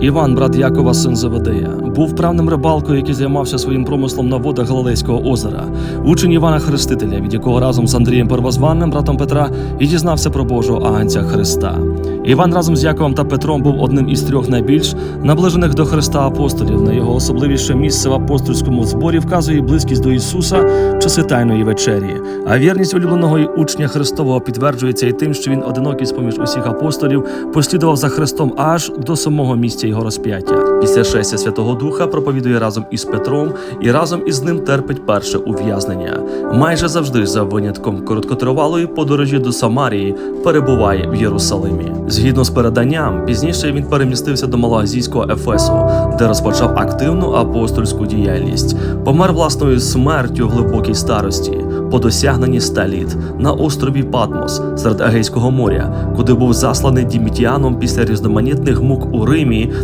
Іван, брат Якова, син Заведея, був правним рибалкою, який займався своїм промислом на водах Галилейського озера, учень Івана Хрестителя, від якого разом з Андрієм Первозванним, братом Петра, і дізнався про Божого агнця Христа. Іван разом з Яковом та Петром був одним із трьох найбільш наближених до Христа апостолів. На його особливіше місце в апостольському зборі вказує близькість до Ісуса, часи тайної вечері. А вірність улюбленого учня Христового підтверджується і тим, що він одинокий з поміж усіх апостолів послідував за Христом аж до самого місця його розп'яття. Після шестя Святого Духа проповідує разом із Петром і разом із ним терпить перше ув'язнення. Майже завжди за винятком короткотривалої подорожі до Самарії перебуває в Єрусалимі. Згідно з переданням, пізніше він перемістився до малоазійського Ефесу, де розпочав активну апостольську діяльність. Помер власною смертю в глибокій старості по досягненні ста літ на острові Патмос серед Егейського моря, куди був засланий Дімітіаном після різноманітних мук у Римі